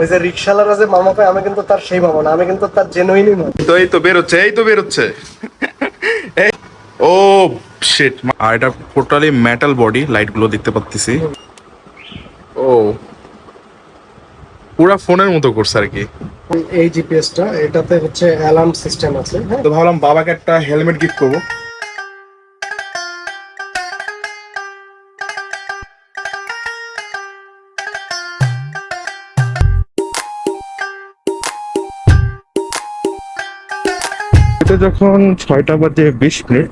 ওই যে রিক্সাওয়ালারা যে মামা পায় আমি কিন্তু তার সেই মামা না আমি কিন্তু তার জেনুইনই মামা। তো এই তো বেরোচ্ছে এই তো বেরোচ্ছে। এই ও শিট আর এটা টোটালি মেটাল বডি লাইটগুলো দেখতে পাচ্ছি ও পুরা ফোনের মতো করছে আর কি। এই জিপিএসটা এটাতে হচ্ছে অ্যালার্ম সিস্টেম আছে হ্যাঁ? তো ভাবলাম বাবাকে একটা হেলমেট গিফট করব। যখন ছয়টা বাজে বিশ মিনিট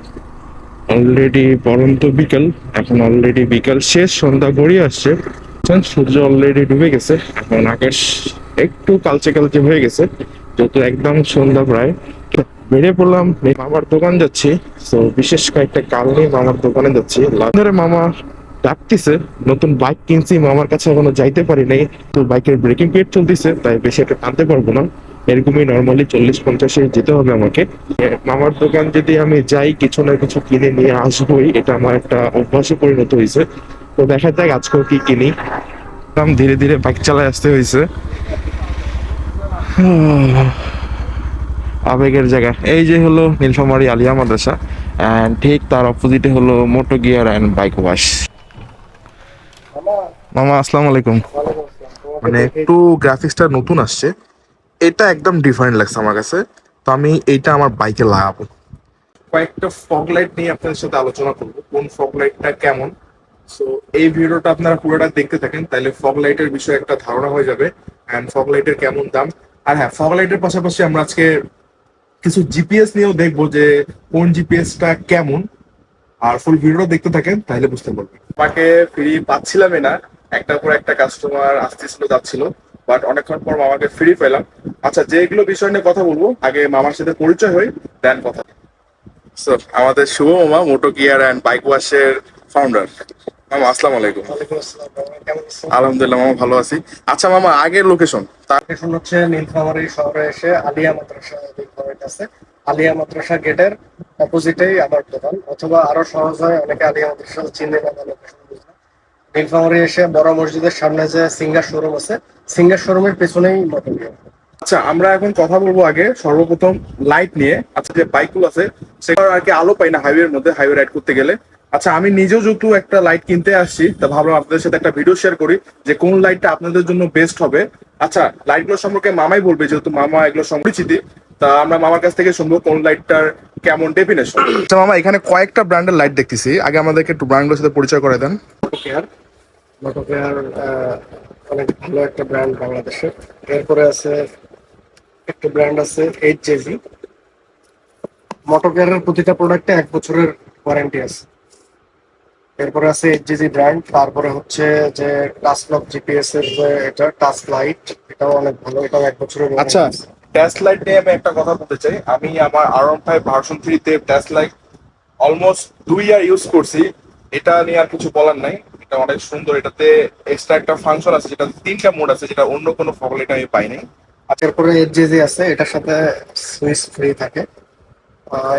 অলরেডি পরন্ত বিকেল, এখন অলরেডি বিকেল শেষ, সন্ধ্যা গড়িয়ে আসছে। সূর্য অলরেডি ডুবে গেছে, এখন আকাশ একটু কালচে কালচে হয়ে গেছে, যেহেতু একদম সন্ধ্যা প্রায়। বেরিয়ে পড়লাম, মামার দোকান যাচ্ছি, তো বিশেষ কয়েকটা কাল নিয়ে মামার দোকানে যাচ্ছি। ধরে মামা ডাকতেছে, নতুন বাইক কিনছি, মামার কাছে এখনও যাইতে পারি নাই, তো বাইকের ব্রেকিং পিরিয়ড চলতেছে, তাই বেশি একটা টানতে পারব না। এরকমই নর্মালি চল্লিশ পঞ্চাশে যেতে হবে আমাকে। মামার দোকান যদি আমি যাই কিছু না কিছু কিনে নিয়ে আসবোই এটা আমার একটা অভ্যাসে পরিণত হয়েছে। তো দেখা যাক আজকেও কি কিনি। আমি ধীরে ধীরে বাইক চালায় আসতে হয়েছে। আবেগের জায়গা। এই যে হলো নীলফামারী আলিয়া মাদ্রাসা অ্যান্ড ঠিক তার অপোজিটে হলো moto gear and bike wash মামা আসসালামু আলাইকুম। মানে একটু গ্রাফিক্সটা নতুন আসছে। এটা একদম ডিফারেন্ট লাগছে আমার কাছে। তো আমি এইটা আমার বাইকে লাগাবো। কয়েকটা ফগ লাইট নিয়ে আপনাদের সাথে আলোচনা করব কোন ফগ লাইটটা কেমন। সো এই ভিডিওটা আপনারা পুরোটা দেখতে থাকেন তাহলে ফগ লাইটের বিষয়ে একটা ধারণা হয়ে যাবে অ্যান্ড ফগ লাইটের কেমন দাম। আর হ্যাঁ ফগ লাইটের পাশাপাশি আমরা আজকে কিছু জিপিএস নিয়েও দেখব যে কোন জিপিএসটা কেমন। আর ফুল ভিডিওটা দেখতে থাকেন তাহলে বুঝতে পারবেন। আমাকে ফ্রি পাচ্ছিলামই না একটা পর একটা কাস্টমার আসতেছিল যাচ্ছিল। বাট অনেকক্ষণ পর মামাকে ফ্রি পেলাম। আচ্ছা যেগুলো বিষয় নিয়ে কথা বলব আগে মামার সাথে পরিচয় হই দেন কথা So, আমাদের শুভ মামা মোটো গিয়ার অ্যান্ড বাইক ওয়াশের ফাউন্ডার মামা আসসালামু আলাইকুম। আসসালাম কেমন আছেন? আলহামদুলিল্লাহ মামা ভালো আছি। আচ্ছা মামা আগের লোকেশন তার লোকেশন হচ্ছে নীলফামারী শহরে এসে আলিয়া মাদ্রাসা নীলফামারীর কাছে। আলিয়া মাদ্রাসা গেটের অপোজিটেই আমার দোকান। অথবা আরও সহজ হয় অনেকে আলিয়া মাদ্রাসা চিনে না বা লোকেশন বুঝে না। এসে বড় মসজিদের সামনে যে সিঙ্গার শোরুম আছে সিঙ্গার শোরুমের পেছনেই মোটর আচ্ছা আমরা এখন কথা বলব আগে সর্বপ্রথম লাইট নিয়ে। আচ্ছা যে বাইকগুলো আছে সেগুলো আর কি আলো পাই না হাইওয়ের মধ্যে হাইওয়ে রাইড করতে গেলে। আচ্ছা আমি নিজেও যেহেতু একটা লাইট কিনতে আসছি তা ভাবলাম আপনাদের সাথে একটা ভিডিও শেয়ার করি যে কোন লাইটটা আপনাদের জন্য বেস্ট হবে। আচ্ছা লাইটগুলো সম্পর্কে মামাই বলবে যেহেতু মামা এগুলো সম্পরিচিতি তা আমরা মামার কাছ থেকে শুনব কোন লাইটটার কেমন ডেফিনেশন আচ্ছা মামা এখানে কয়েকটা ব্র্যান্ডের লাইট দেখতেছি। আগে আমাদেরকে একটু ব্র্যান্ডগুলোর সাথে পরিচয় করে দেন। মোটো কেয়ার মোটো কেয়ার অনেক ভালো একটা ব্র্যান্ড বাংলাদেশের। এরপরে আছে একটা ব্র্যান্ড আছে এইচ জেজি মোটো কেয়ারের প্রতিটা প্রোডাক্টে এক বছরের ওয়ারেন্টি আছে। এরপরে আছে এইচ জেজি ব্র্যান্ড তারপরে হচ্ছে যে টাচ লক জিপিএস এর যে এটা টাচ লাইট এটাও অনেক ভালো এটাও এক বছরের আচ্ছা আছে। লাইট নিয়ে আমি একটা কথা বলতে চাই। আমি আমার আর ফাইভ ভার্সন থ্রিতে ট্যাস লাইট অলমোস্ট দুই ইয়ার ইউজ করছি। এটা নিয়ে আর কিছু বলার নাই। এটা অনেক সুন্দর, এটাতে এক্সট্রা একটা ফাংশন আছে, যেটা তিনটা মোড আছে, যেটা অন্য কোনো ফগলাইট আমি পাই নাই এরপরে এইচ জেজি আছে, এটার সাথে সুইচ ফ্রি থাকে।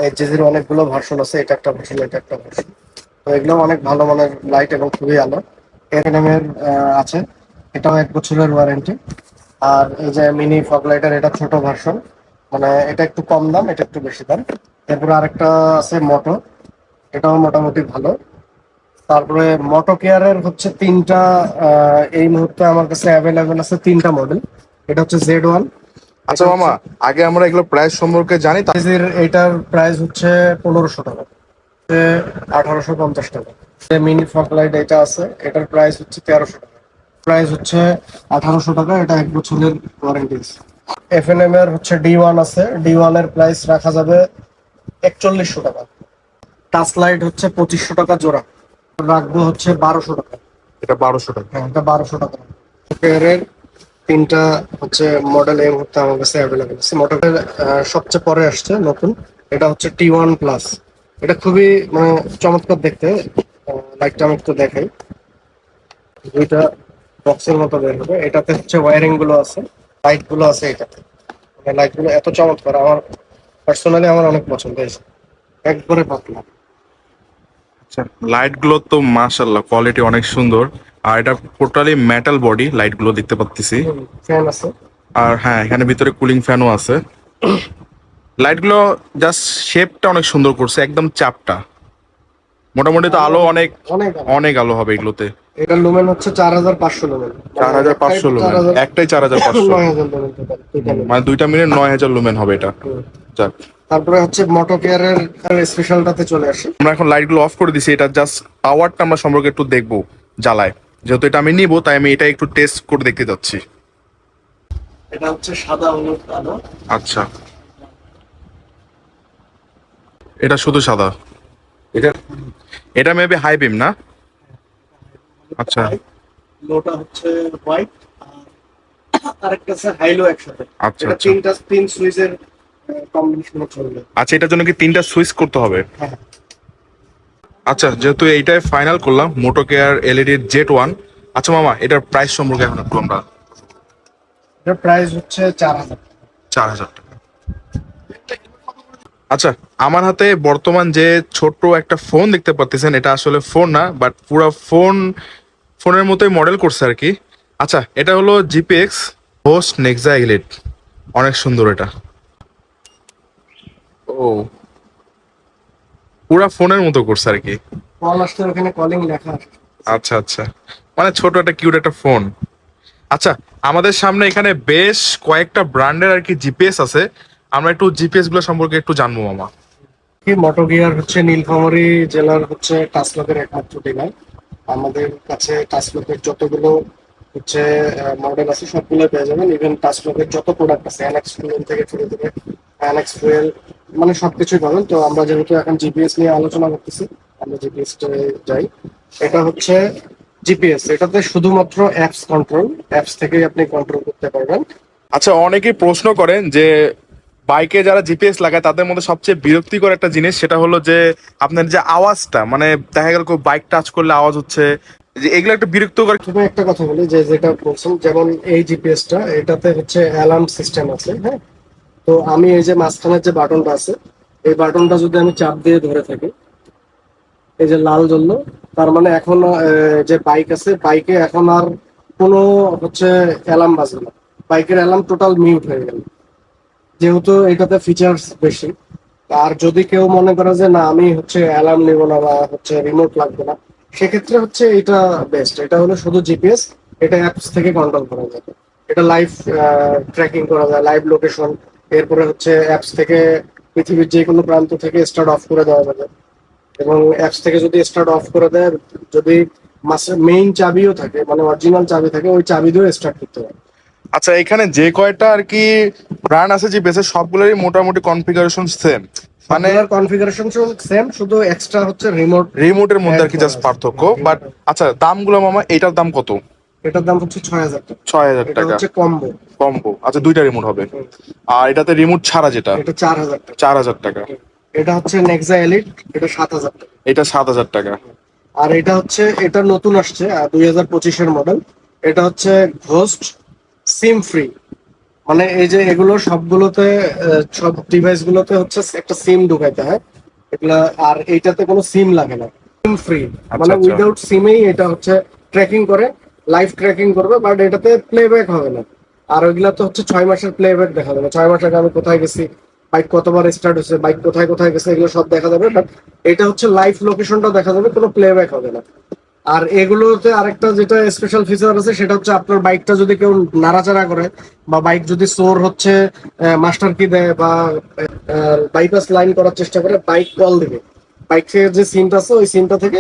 এইচ জেজির অনেকগুলো ভার্সন আছে, এটা একটা ভার্সন এটা একটা ভার্সন তো এগুলো অনেক ভালো মানের লাইট এবং খুবই আলো। এর আছে, এটাও এক বছরের ওয়ারেন্টি আর এই যে মিনি ফগ লাইটার এটা ছোট ভার্সন মানে এটা একটু কম দাম, এটা একটু বেশি দাম। এরপরে আরেকটা আছে মোটো এটাও মোটামুটি ভালো। তারপরে মোটো কেয়ারের হচ্ছে তিনটা এই মুহূর্তে আমার কাছে অ্যাভেলেবেল আছে তিনটা মডেল এটা হচ্ছে জেড ওয়ান আচ্ছা মামা আগে আমরা এগুলো প্রাইস সম্পর্কে জানি এইটার প্রাইস হচ্ছে পনেরোশো টাকা। আঠারোশো পঞ্চাশ টাকা। মিনি ফক লাইট এটা আছে এটার প্রাইস হচ্ছে তেরোশো টাকা। প্রাইস হচ্ছে আঠারোশো টাকা এটা এক বছরের ওয়ারেন্টি আছে। এফ এন এম এর হচ্ছে ডি ওয়ান আছে। ডি ওয়ানের প্রাইস রাখা যাবে একচল্লিশশো টাকা। টাচ লাইট হচ্ছে পঁচিশশো টাকা জোড়া। রাখব হচ্ছে বারোশো টাকা। এটা বারোশো টাকা। হ্যাঁ এটা বারোশো টাকা। পেয়ারের তিনটা হচ্ছে মডেল এই মুহূর্তে আমার কাছে অ্যাভেলেবেল আছে। মডেলের সবচেয়ে পরে আসছে নতুন। এটা হচ্ছে টি ওয়ান প্লাস এটা খুবই মানে চমৎকার দেখতে। লাইটটা আমি একটু দেখাই। দুইটা বক্সের মতো বের হবে। এটাতে হচ্ছে ওয়ারিংগুলো আছে। লাইটগুলো আছে এটাতে। মানে লাইটগুলো এত চমৎকার। আমার পার্সোনালি আমার অনেক পছন্দ হয়েছে। একবারে পাতলা। আচ্ছা লাইটগুলো তো মাশাল্লাহ কোয়ালিটি অনেক সুন্দর। আর এটা টোটালি মেটাল বডি লাইটগুলো দেখতে পাচ্ছি ফ্যান আছে। আর হ্যাঁ এখানে ভিতরে কুলিং ফ্যানও আছে। লাইটগুলো জাস্ট শেপটা অনেক সুন্দর করছে একদম চাপটা। মোটামুটি তো আলো অনেক অনেক আলো। হবে এগুলোতে। এটা লুমেন হচ্ছে চার হাজার পাঁচশো লুমেন চার হাজার পাঁচশো লুমেন একটাই চার হাজার পাঁচশো। মানে দুইটা মিনিট নয় হাজার লুমেন হবে এটা। যাক। তারপরে হচ্ছে মোটো কেয়ারের স্পেশালটাতে চলে আসি। আমরা এখন লাইটগুলো অফ করে দিছি এটা জাস্ট পাওয়ারটা আমরা সম্পর্কে একটু দেখব জ্বালায়। যেহেতু এটা আমি নিবো তাই আমি এটা একটু টেস্ট করে দেখতে যাচ্ছি। এটা হচ্ছে সাদা হলুদ আলো আচ্ছা। এটা শুধু সাদা? এটা এটা মেবি হাই বিম না? আচ্ছা। লোটা হচ্ছে হোয়াইট আরেকটা আছে হাইলো একসাথে। আচ্ছা এটা আচ্ছা। তিনটা তিন সুইচের কম্বিনেশনে চলবে আচ্ছা এটার জন্য কি তিনটা সুইচ করতে হবে? হ্যাঁ। আচ্ছা যেহেতু এইটাই ফাইনাল করলাম moto care LED jet one আচ্ছা মামা এটার প্রাইস সম্পর্কে এখন একটু আমরা এটার প্রাইস হচ্ছে চার হাজার চার হাজার টাকা। আচ্ছা আমার হাতে বর্তমান যে ছোট্ট একটা ফোন দেখতে পাচ্ছেন এটা আসলে ফোন না বাট পুরো ফোন ফোনের মতোই মডেল করছে আর কি। আচ্ছা এটা হলো জিপিএক্স হোস্ট নেক্সা এলিট অনেক সুন্দর এটা। ও। পুরা ফোনের মতো করছে আর কি। কল আসলে ওখানে কলিং লেখা আচ্ছা আচ্ছা। মানে ছোট একটা কিউট একটা ফোন আচ্ছা আমাদের সামনে এখানে বেশ কয়েকটা ব্র্যান্ডের আর কি জিপিএস আছে। আমরা একটু জিপিএসগুলো সম্পর্কে একটু জানব মামা। কি মোটো গিয়ার হচ্ছে নীলফামারী জেলার হচ্ছে টাসলকের একমাত্র ডিলার আমাদের কাছে টাসলকের যতগুলো হচ্ছে মডেল আছে সবগুলো পেয়ে যাবেন। ইভেন টাসলকের যত প্রোডাক্ট আছে অ্যানেক্স ফুয়েল থেকে শুরু করে অ্যানেক্স ফুয়েল মানে সবকিছুই পাবেন। তো আমরা যেহেতু এখন জিপিএস নিয়ে আলোচনা করতেছি, আমরা জিপিএস যাই। এটা হচ্ছে জিপিএস এটাতে শুধুমাত্র অ্যাপস কন্ট্রোল অ্যাপস থেকেই আপনি কন্ট্রোল করতে পারবেন। আচ্ছা অনেকেই প্রশ্ন করেন যে, বাইকে যারা জিপিএস লাগায়, তাদের মধ্যে সবচেয়ে বিরক্তিকর একটা জিনিস, সেটা হলো যে, আপনার যে আওয়াজটা মানে দেখা গেল বাইক টাচ করলে আওয়াজ হচ্ছে যে এগুলো একটা বিরক্তিকর প্রথমে একটা কথা বলি, যে যেটা বলছেন, যেমন এই জিপিএসটা এটাতে হচ্ছে অ্যালার্ম সিস্টেম আছে হ্যাঁ? তো আমি এই যে মাঝখানের যে বাটনটা আছে, এই বাটনটা যদি আমি চাপ দিয়ে ধরে থাকি, এই যে লাল জ্বললো তার মানে এখন যে বাইক আছে বাইকে এখন আর কোনো হচ্ছে অ্যালার্ম বাজবে না। বাইকের অ্যালার্ম টোটাল মিউট হয়ে গেল। যেহেতু এটাতে ফিচার্স বেশি, আর যদি কেউ মনে করে যে না, আমি হচ্ছে অ্যালার্ম নেব না বা হচ্ছে রিমোট লাগবে না সেক্ষেত্রে হচ্ছে এটা বেস্ট এটা হলো শুধু জিপিএস এটা অ্যাপস থেকে কন্ট্রোল করা যাবে এটা লাইভ ট্র্যাকিং করা যায় লাইভ লোকেশন এরপরে হচ্ছে অ্যাপস থেকে পৃথিবীর যে কোনো প্রান্ত থেকে স্টার্ট অফ করে দেওয়া যাবে। এবং অ্যাপস থেকে যদি স্টার্ট অফ করে দেয়, যদি মেইন চাবিও থাকে মানে অরিজিনাল চাবি থাকে, ওই চাবি দিয়েও স্টার্ট করতে পারে। আচ্ছা এখানে যে কয়টা আর কি ব্র্যান্ড আছে যে এর সবগুলোরই মোটামুটি কনফিগারেশন সেম মানে কনফিগারেশন সেম শুধু এক্সট্রা হচ্ছে রিমোট রিমোটের মধ্যে আর কি জাস্ট পার্থক্য হ্যাঁ, বাট আচ্ছা দামগুলো মামা এটার দাম কত? এটার দাম হচ্ছে ছয় হাজার টাকা। ছয় হাজার টাকা। হচ্ছে কম্বো কম্বো আচ্ছা দুইটা রিমোট হবে। আর এটাতে রিমোট ছাড়া যেটা? এটা চার হাজার টাকা। চার হাজার টাকা। এটা হচ্ছে নেক্সা এলিট এটা সাত হাজার টাকা। এটা সাত হাজার টাকা। আর এটা হচ্ছে এটা নতুন আসছে দুই হাজার পঁচিশের মডেল এটা হচ্ছে ঘোস্ট সিম ফ্রি মানে এই যে এগুলো সবগুলোতে সব ডিভাইস গুলোতে হচ্ছে একটা সিম ঢুকাইতে হয়। এগুলা আর এইটাতে কোনো সিম লাগে না। সিম ফ্রি মানে আচ্ছা। উইদাউট সিমেই এটা হচ্ছে ট্র্যাকিং করে লাইভ ট্র্যাকিং করবে বাট এটাতে প্লেব্যাক হবে না। আর ওইগুলা তো হচ্ছে ছয় মাসের প্লেব্যাক দেখা যাবে। ছয় মাস আগে আমি কোথায় গেছি বাইক কতবার স্টার্ট হয়েছে বাইক কোথায় কোথায় গেছে এগুলো সব দেখা যাবে বাট এটা হচ্ছে লাইভ লোকেশনটা দেখা যাবে কোনো প্লেব্যাক হবে না। আর এগুলোতে আরেকটা যেটা স্পেশাল ফিচার আছে, সেটা হচ্ছে আপনার বাইকটা যদি কেউ নাড়াচাড়া করে বা বাইক যদি সোর হচ্ছে মাস্টার কি দেয় বা বাইপাস লাইন করার চেষ্টা করে বাইক কল দেবে। বাইক থেকে যে সিনটা আছে, ওই সিনটা থেকে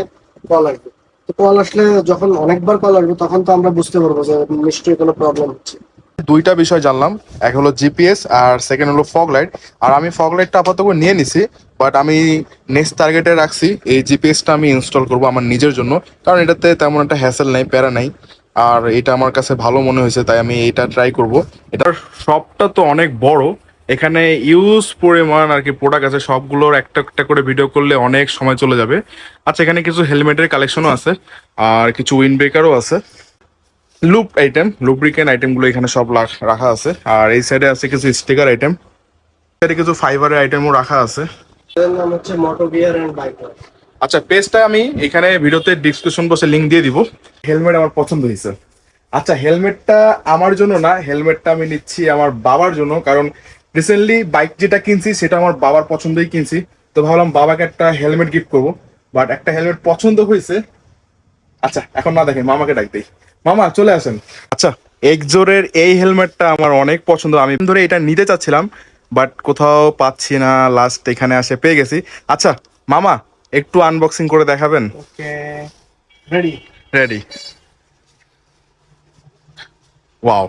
কল আসবে। তো কল আসলে যখন অনেকবার কল আসবে, তখন তো আমরা বুঝতে পারব যে নিশ্চয়ই কোনো প্রবলেম হচ্ছে। দুইটা বিষয় জানলাম। এক হলো জিপিএস আর সেকেন্ড হলো ফগ লাইট আর আমি ফগ লাইটটা আপাতত নিয়ে নিছি বাট আমি নেক্সট টার্গেটে রাখছি, এই জিপিএসটা আমি ইনস্টল করব আমার নিজের জন্য। কারণ এটাতে তেমন একটা হ্যাসেল নাই, প্যারা নাই। আর এটা আমার কাছে ভালো মনে হয়েছে, তাই আমি এটা ট্রাই করব। এটার শপটা তো অনেক বড়। এখানে ইউজ পরিমাণ আর কি প্রোডাক্ট আছে, সবগুলোর একটা একটা করে ভিডিও করলে অনেক সময় চলে যাবে। আচ্ছা এখানে কিছু হেলমেটের কালেকশনও আছে, আর কিছু উইন্ড ব্রেকারও আছে। লুপ আইটেম লুব্রিকেন্ট আইটেমগুলো এখানে সব রাখা আছে। আর এই সাইডে আছে কিছু স্টিকার আইটেম সাইডে কিছু ফাইবারের আইটেমও রাখা আছে। এর নাম হচ্ছে মোটো গিয়ার এন্ড বাইক আচ্ছা পেজটা আমি এখানে ভিডিওতে ডিসক্রিপশন বক্সে লিংক দিয়ে দিব। হেলমেট আমার পছন্দ হয়েছে। আচ্ছা হেলমেটটা আমার জন্য না হেলমেটটা আমি নিচ্ছি আমার বাবার জন্য কারণ রিসেন্টলি বাইক যেটা কিনছি সেটা আমার বাবার পছন্দই কিনছি। তো ভাবলাম বাবাকে একটা হেলমেট গিফট করব। বাট একটা হেলমেট পছন্দ হয়েছে। আচ্ছা এখন না দেখেন মামাকে ডাক দিই। মামা চলে আসেন। আচ্ছা এক্সজোরের এই হেলমেটটা আমার অনেক পছন্দ। আমি ধরে এটা নিতে চাচ্ছিলাম বাট কোথাও পাচ্ছি না লাস্ট এখানে আসে পেয়ে গেছি। আচ্ছা মামা একটু আনবক্সিং করে দেখাবেন? ওকে রেডি রেডি ওয়াও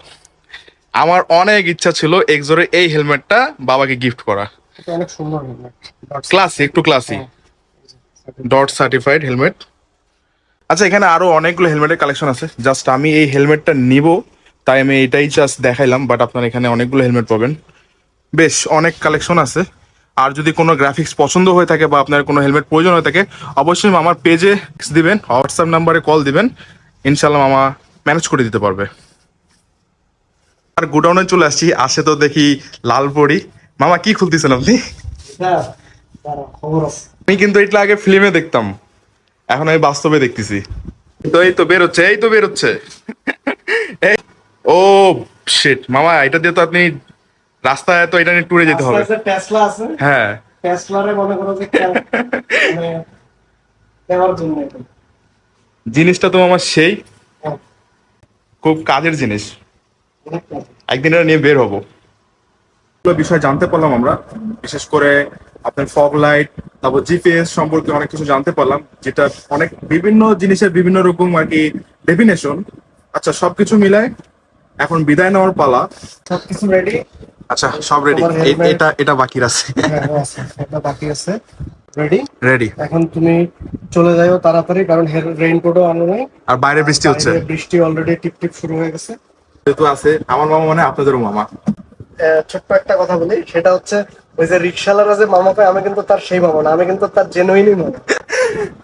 আমার অনেক ইচ্ছা ছিল এক্সজোরের এই হেলমেটটা বাবাকে গিফট করা। অনেক সুন্দর হেলমেট। ক্লাসি একটু ক্লাসি ডট সার্টিফাইড হেলমেট আচ্ছা এখানে আরও অনেকগুলো হেলমেটের কালেকশন আছে। জাস্ট আমি এই হেলমেটটা নিব তাই আমি এটাই জাস্ট দেখাইলাম বাট আপনার এখানে অনেকগুলো হেলমেট পাবেন। বেশ অনেক কালেকশন আছে। আর যদি কোনো গ্রাফিক্স পছন্দ হয়ে থাকে বা আপনার কোনো হেলমেট প্রয়োজন হয়ে থাকে অবশ্যই আমার পেজে দিবেন হোয়াটসঅ্যাপ নাম্বারে কল দিবেন ইনশাল্লাহ মামা ম্যানেজ করে দিতে পারবে। আর গোডাউনে চলে আসছি আসে তো দেখি লাল পরি মামা কি খুলতেছেন আপনি? আমি কিন্তু এটা আগে ফিল্মে দেখতাম। এখন আমি বাস্তবে দেখতেছি। তো এই তো বেরোচ্ছে এই তো বেরোচ্ছে। এই ও শিট মামা এটা দিয়ে তো আপনি রাস্তায় তো এটা নিয়ে ট্যুরে যেতে হবে। টেসলা আছে। হ্যাঁ। টেসলারে মনে করো যে মানে দেওয়ার জন্য জিনিসটা তো আমার সেই। হ্যাঁ, খুব কাজের জিনিস। একদিন এটা নিয়ে বের হব। বিষয় জানতে পারলাম আমরা বিশেষ করে আপনার ফগ লাইট তারপর জিপিএস সম্পর্কে অনেক কিছু জানতে পারলাম যেটা অনেক বিভিন্ন জিনিসের বিভিন্ন রকম আর কি ডেফিনেশন আচ্ছা সবকিছু মিলায় এখন বিদায় নেওয়ার পালা। সবকিছু রেডি আচ্ছা সব রেডি এটা এটা বাকি আছে। হ্যাঁ আছে এটা বাকি আছে। রেডি রেডি এখন তুমি চলে যাও তাড়াতাড়ি কারণ রেইনকোটও আনো নাই। আর বাইরে বৃষ্টি হচ্ছে। বৃষ্টি অলরেডি টিপ টিপ শুরু হয়ে গেছে। যেহেতু আছে আমার মামা মানে আপনাদেরও মামা। ছোট্ট একটা কথা বলি সেটা হচ্ছে ওই যে রিক্সাওয়ালারা যে মামা পায়, আমি কিন্তু তার সেই মামা না, আমি কিন্তু তার জেনুইনই মামা।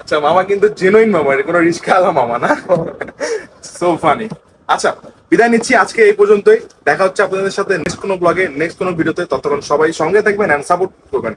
আচ্ছা মামা কিন্তু জেনুইন মামা কোনো রিক্সাওয়ালা মামা না? সো ফানি আচ্ছা বিদায় নিচ্ছি আজকে এই পর্যন্তই। দেখা হচ্ছে আপনাদের সাথে নেক্সট কোনো ব্লগে নেক্সট কোনো ভিডিওতে ততক্ষণ সবাই সঙ্গে থাকবেন এন্ড সাপোর্ট করবেন।